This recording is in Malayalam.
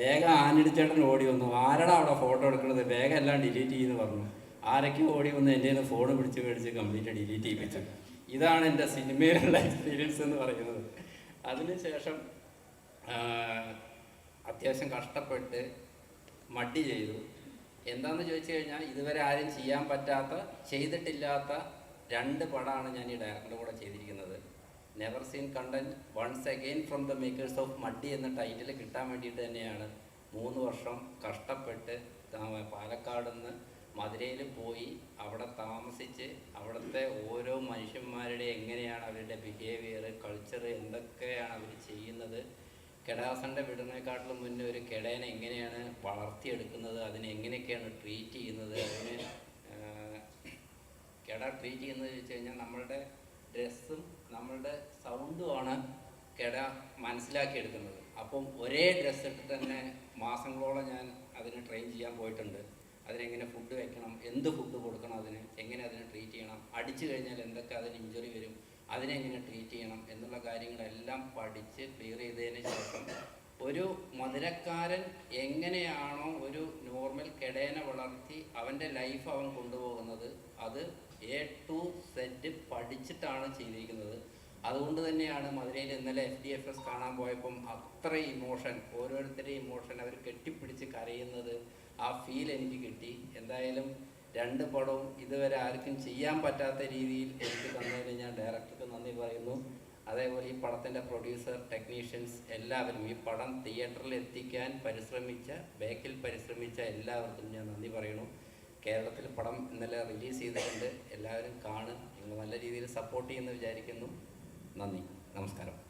വേഗം ആനടിച്ചേട്ടൻ ഓടി വന്നു. ആരടാ അവിടെ ഫോട്ടോ എടുക്കുന്നത്? വേഗം എല്ലാം ഡിലീറ്റ് ചെയ്യുന്നു പറഞ്ഞു. ആരൊക്കെ ഓടി വന്ന് എന്റെ നിന്ന് ഫോൺ പിടിച്ച് മേടിച്ച് കംപ്ലീറ്റ് ഡിലീറ്റ് ചെയ്യിപ്പിച്ചു. ഇതാണ് എന്റെ സിനിമയിലുള്ള എക്സ്പീരിയൻസ് എന്ന് പറയുന്നത്. അതിനുശേഷം അത്യാവശ്യം കഷ്ടപ്പെട്ട് മടി ചെയ്തു. എന്താണെന്ന് ചോദിച്ചു കഴിഞ്ഞാൽ ഇതുവരെ ആരും ചെയ്യാൻ പറ്റാത്ത ചെയ്തിട്ടില്ലാത്ത രണ്ട് പടമാണ് ഞാൻ ഈ ഡയറക്ടറുടെ കൂടെ ചെയ്തിരിക്കുന്നത്. Never seen content once again from the makers of Muddy എന്ന ടൈറ്റിൽ കിട്ടാൻ വേണ്ടിയിട്ട് തന്നെയാണ്. മൂന്ന് വർഷം കഷ്ടപ്പെട്ട് പാലക്കാട് നിന്ന് മധുരയിൽ പോയി അവിടെ താമസിച്ച് അവിടുത്തെ ഓരോ മനുഷ്യന്മാരുടെ എങ്ങനെയാണ് അവരുടെ ബിഹേവിയർ കൾച്ചർ എന്തൊക്കെയാണ് അവർ ചെയ്യുന്നത് കെടാസന്റെ വിടുന്നതിനെക്കാട്ടിലും മുന്നേ ഒരു കെടേനെ എങ്ങനെയാണ് വളർത്തിയെടുക്കുന്നത് അതിനെ എങ്ങനെയൊക്കെയാണ് ട്രീറ്റ് ചെയ്യുന്നത് അതിന് കെട ട്രീറ്റ് ചെയ്യുന്നത് ചോദിച്ചു കഴിഞ്ഞാൽ നമ്മളുടെ ഡ്രസ്സും നമ്മളുടെ സൗണ്ടുമാണ് കെട മനസ്സിലാക്കിയെടുക്കുന്നത്. അപ്പം ഒരേ ഡ്രസ്സ് ഇട്ടിട്ട് തന്നെ മാസങ്ങളോളം ഞാൻ അതിന് ട്രെയിൻ ചെയ്യാൻ പോയിട്ടുണ്ട്. അതിനെങ്ങനെ ഫുഡ് വെക്കണം എന്ത് ഫുഡ് കൊടുക്കണം അതിന് എങ്ങനെ അതിനെ ട്രീറ്റ് ചെയ്യണം അടിച്ചു കഴിഞ്ഞാൽ എന്തൊക്കെ അതിന് ഇഞ്ചുറി വരും അതിനെങ്ങനെ ട്രീറ്റ് ചെയ്യണം എന്നുള്ള കാര്യങ്ങളെല്ലാം പഠിച്ച് ക്ലിയർ ചെയ്തതിന് ശേഷം ഒരു മധുരക്കാരൻ എങ്ങനെയാണോ ഒരു നോർമൽ കെടേനെ വളർത്തി അവന്റെ ലൈഫ് അവൻ കൊണ്ടുപോകുന്നത് അത് എ ടു സെറ്റ് പഠിച്ചിട്ടാണ് ചെയ്തിരിക്കുന്നത്. അതുകൊണ്ട് തന്നെയാണ് മധുരയിൽ ഇന്നലെ എഫ് ഡി എഫ് എസ് കാണാൻ പോയപ്പം അത്ര ഇമോഷൻ ഓരോരുത്തരുടെയും ഇമോഷൻ അവർ കെട്ടിപ്പിടിച്ച് കരയുന്നത് ആ ഫീൽ എനിക്ക് കിട്ടി. എന്തായാലും രണ്ട് പടവും ഇതുവരെ ആർക്കും ചെയ്യാൻ പറ്റാത്ത രീതിയിൽ എനിക്ക് തന്നതിന് ഞാൻ ഡയറക്ടർക്ക് നന്ദി പറയുന്നു. അതേപോലെ ഈ പടത്തിന്റെ പ്രൊഡ്യൂസർ ടെക്നീഷ്യൻസ് എല്ലാവരും ഈ പടം തിയേറ്ററിൽ എത്തിക്കാൻ പരിശ്രമിച്ച ബേക്കിൽ പരിശ്രമിച്ച എല്ലാവർക്കും ഞാൻ നന്ദി പറയുന്നു. കേരളത്തിൽ പടം ഇന്നലെ റിലീസ് ചെയ്തിട്ടുണ്ട്. എല്ലാവരും കാണും. നിങ്ങൾ നല്ല രീതിയിൽ സപ്പോർട്ട് ചെയ്യുമെന്ന് വിചാരിക്കുന്നു. നന്ദി. നമസ്കാരം.